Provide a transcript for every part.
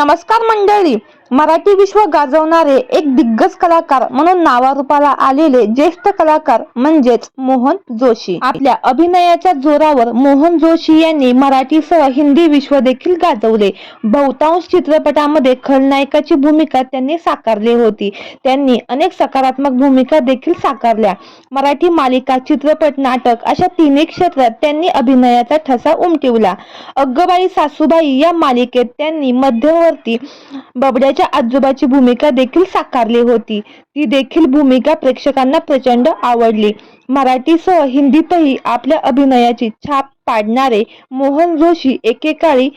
नमस्कार मंडळी. मराठी विश्व गाजवणारे एक दिग्गज कलाकार म्हणून नावारूपाला आलेले ज्येष्ठ कलाकार म्हणजेच मोहन जोशी. आपल्या अभिनयाच्या जोरावर मोहन जोशी यांनी मराठीसह हिंदी विश्व देखील गाजवले. बहुतांश चित्रपटामध्ये खलनायकाची भूमिका त्यांनी साकारली होती. त्यांनी अनेक सकारात्मक भूमिका देखील साकारल्या. मराठी मालिका चित्रपट नाटक अशा तिन्ही क्षेत्रात त्यांनी अभिनयाचा ठसा उमटवला. अग्गबाई सासूबाई या मालिकेत त्यांनी मध्यवर्ती बबड्याच्या आजोबाची भूमिका देखील साकारली होती. ती देखील भूमिका प्रेक्षकांना प्रचंड आवडली. मराठीसह हिंदीतही आपल्या अभिनयाची छाप पाडणारे मोहन जोशी एकेकाळी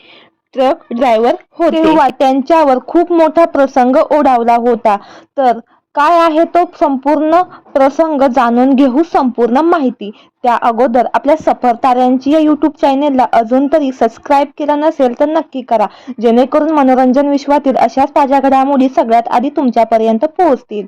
ट्रक ड्रायव्हर होते. तेव्हा त्यांच्यावर खूप मोठा प्रसंग ओढावला होता. तर काय आहे तो संपूर्ण प्रसंग जाणून घेऊ संपूर्ण माहिती. त्या अगोदर आपल्या सफरताऱ्यांची या युट्यूब चॅनेलला अजून तरी सबस्क्राईब केलं नसेल तर नक्की करा. जेणेकरून मनोरंजन विश्वातील अशाच ताज्या घडामोडी सगळ्यात आधी तुमच्यापर्यंत पोहोचतील.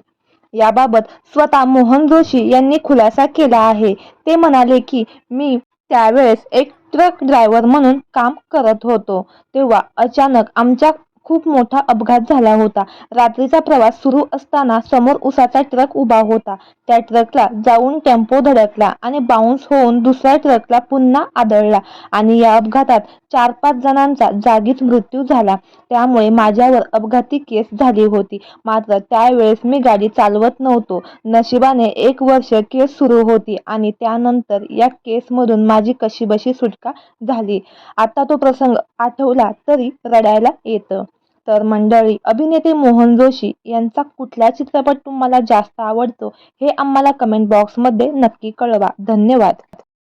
याबाबत स्वतः मोहन जोशी यांनी खुलासा केला आहे. ते म्हणाले की मी त्यावेळेस एक ट्रक ड्रायव्हर म्हणून काम करत होतो. तेव्हा अचानक आमच्या खूप मोठा अपघात झाला होता. रात्रीचा प्रवास सुरू असताना समोर उसाचा ट्रक उभा होता. त्या ट्रकला जाऊन टेम्पो धडकला आणि बाउन्स होऊन दुसऱ्या ट्रकला पुन्हा आदळला आणि या अपघातात चार पाच जणांचा जागीच मृत्यू झाला. त्यामुळे माझ्यावर अपघाती केस झाली होती. मात्र त्यावेळेस मी गाडी चालवत नव्हतो. नशिबाने एक वर्ष केस सुरू होती आणि त्यानंतर या केसमधून माझी कशीबशी सुटका झाली. आता तो प्रसंग आठवला तरी रडायला येतं. तर मंडळी अभिनेते मोहन जोशी यांचा कुठला चित्रपट तुम्हाला जास्त आवडतो हे आम्हाला कमेंट बॉक्समध्ये नक्की कळवा. धन्यवाद.